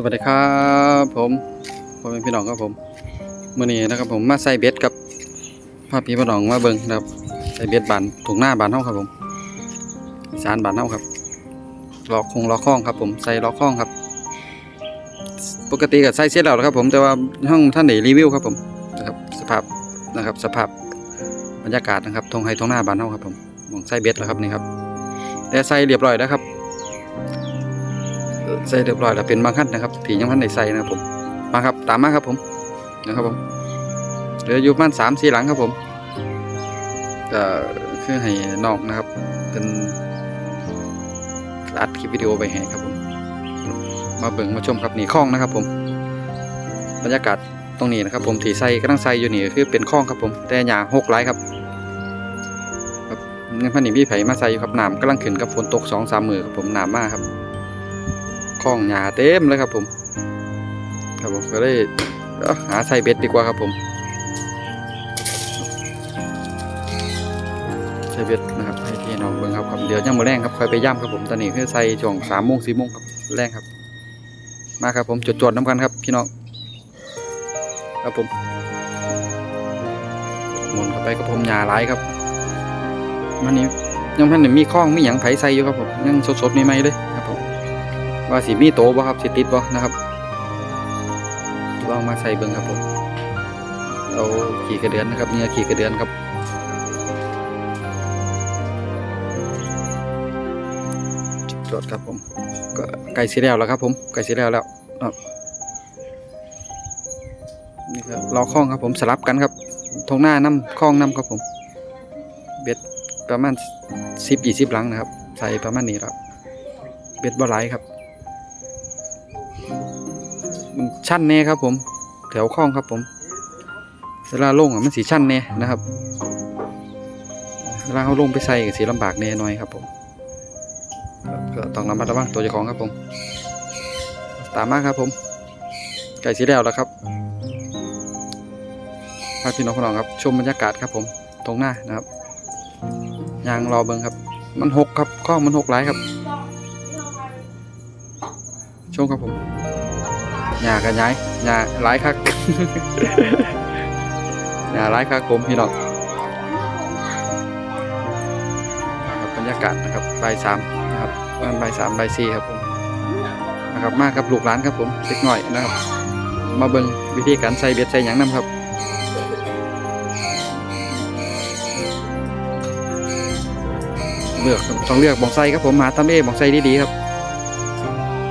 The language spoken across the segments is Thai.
สวัสดีครับผมผมเป็นพี่น้องครับผมเมื่อนี้นะครับผมมาใส่เบ็ดกับพาพี่พี่น้องมาเบิ่งนะครับใส่เบ็ดบานถุงหน้าบานเท่าครับผมสานบานเท่าครับล็อกคงล็อกข้องครับผมใส่ลอกข้องครับ ปกติก็ใส่เสร็จแล้วนะครับ ผมแต่ว่าห้องท่านไหนรีวิวครับผมนะครับสภาพนะครับสภาพบรรยากาศนะครับทงไฮทงหน้าบานเท่าครับผมมองใส่เบ็ดแล้วครับนี่ครับแต่ใส่เรียบร้อยแล้วครับ ใส่เรียบร้อยแล้วเป็นบางขั้นนะครับที่ยังพันได้ใส่นะครับผมมาครับตามมาครับผมนะครับผมเหลืออยู่ประมันสามสี่หลังครับผมก็คือให้นองนะครับ เป็นอัดคลิปวิดีโอไปให้ครับผม มาเบิ่งมาชมครับนี่คลองนะครับ ผม บรรยากาศตรงนี้นะครับ ผมที่ใส่กำลังใส่อยู่นี่คือเป็นคลองครับผม แต่หญ้าหกหลายครับครับยังพันนี่พี่ไผ่มาใส่อยู่ครับหน้ำกำลังขึ้นกับฝนตกสองสามมือครับผมหน้ำมากครับ คลองหญ้าเต็มเลยครับผม ครับผมก็เลยหาใส่เบ็ดดีกว่าครับผมใส่เบ็ดนะครับให้พี่น้องเบิ่งครับครับเดี๋ยวยังมาแรงครับคอยไปย่ำครับผมตอนนี้คือใส่ช่วงสามโมงสี่โมงครับแรงครับ มาครับผมจดจดๆน้ำกันครับ พี่น้องครับผมหมุนเข้าไปกับผมหญ้าหลายครับมันนี้ยังพันนี่มีคลองมีหยังไผใส่อยู่ครับผมยังสดๆใหม่ๆเลย ว่าสิมีโตบ่ครับสิติดบ่นะครับลองมาใส่เบิ่งครับผมเอาขี่กระเดือนนะครับเนี่ยขี่กระเดือนครับจดครับผมก็ไก่สีแล้วแล้วครับผมไก่สีแล้วแล้วนี่ครับรอคล้องครับผมสลับกันครับทงหน้าน้ำคล้องน้ำครับผม เบ็ดประมาณสิบยี่สิบหลังนะครับ ใส่ประมาณนี้ครับเบ็ดบ่ไหลครับ มันชั้นแน่ครับ ผม แถวคลองครับ ผมเวลาลงอะมันสีชั้นแน่นะครับเวลาเขาลงไปใส่ก็สีลำบากแน่หน่อยครับผมก็ต้องระมัดระวังตัวเจ้าของครับผม ตามมาครับผม ไก่สีแล้วแล้วครับพาพี่น้องพี่น้องครับชมบรรยากาศครับผม ตรงหน้านะครับยางรอเบิงครับ มันหกครับข้องมันหกหลายครับชมครับผม หญ้ากันย้ายหญ้าหลายคักหญ้าหลายคักผมพี่น้องนะครับบรรยากาศนะครับบ่ายสามนะครับประมาณบ่ายสามบ่ายสี่ครับผมนะครับมากับลูกหลานครับผมเล็กหน่อยนะครับ มาเบิ่งวิธีการใส่เบ็ดใส่หยังนํครับเลือกต้องเลือกบองไซครับผมหาทำเลบองไซดีๆครับ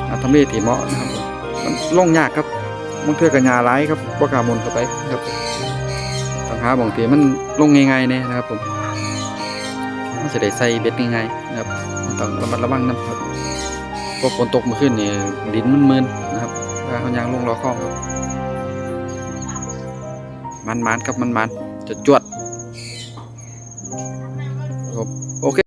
หาทำเลที่เหมาะนะครับผ มมันลงยากครับบางเทือกับยาร้ายครับว่ากามนเข้าไปครับต้องหาบางทีมันลงง่ายๆเนี่ยนะครับผมมันจะได้ใส่เบ็ดง่ายๆนะครับต้องระมัดระวังนะครับพวกฝนตกมื่อคืนนี่ดินมันมืนนะครับเขายางลงล้อคล้องครับมันมันๆครับมันมันจะจวดครับ